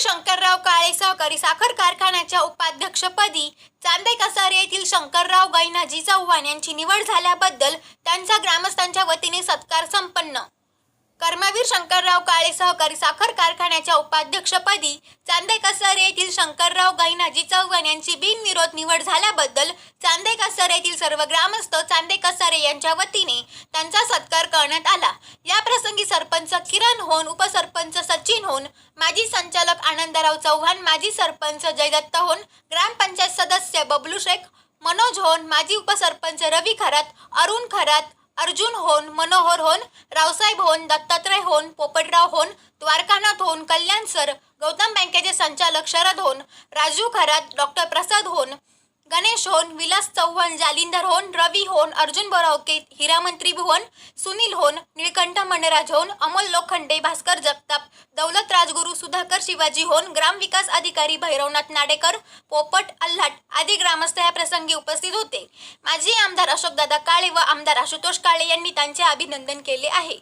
शंकरराव काळे सहकारी साखर कारखान्याच्या उपाध्यक्षपदी चांदे कसारे येथील शंकरराव गैनाजी चव्हाण यांची निवड झाल्याबद्दल त्यांचा ग्रामस्थांच्या वतीने सत्कार संपन्न. कर्मवीर शंकरराव काळे सहकारी साखर कारखान्याच्या उपाध्यक्षपदी चांदे कसारे येथील शंकरराव गैनाजी चव्हाण यांची बिनविरोध निवड झाल्याबद्दल चांदे कसारे येथील सर्व ग्रामस्थ चांदे कसारे यांच्या वतीने त्यांचा सत्कार करण्यात आला. सरपंच किरण होन उपसरपंच सचिन होन माजी संचालक आनंदराव चव्हाण माजी सरपंच जयदत्त होन ग्रामपंचायत सदस्य बबलू शेख मनोज होन माजी उपसरपंच रवी खरात अरुण खरात अर्जुन होन मनोहर होन रावसाहेब होन दत्तात्रय होन पोपटराव होन द्वारकानाथ होन कल्याण सर गौतम बँकेचे संचालक शरद होन राजू खरात डॉक्टर प्रसाद होन गणेश होन विलास चव्हाण जालिंदर होन रवी होन अर्जुन बोरावके हिरामंत्री भुवन सुनील होन निळकंठ मंडराज होन अमोल लोखंडे भास्कर जगताप दौलत राजगुरू सुधाकर शिवाजी होन ग्रामविकास अधिकारी भैरवनाथ नाडेकर पोपट अल्हाट आदी ग्रामस्थ या प्रसंगी उपस्थित होते. माजी आमदार अशोकदादा काळे व आमदार आशुतोष काळे यांनी त्यांचे अभिनंदन केले आहे.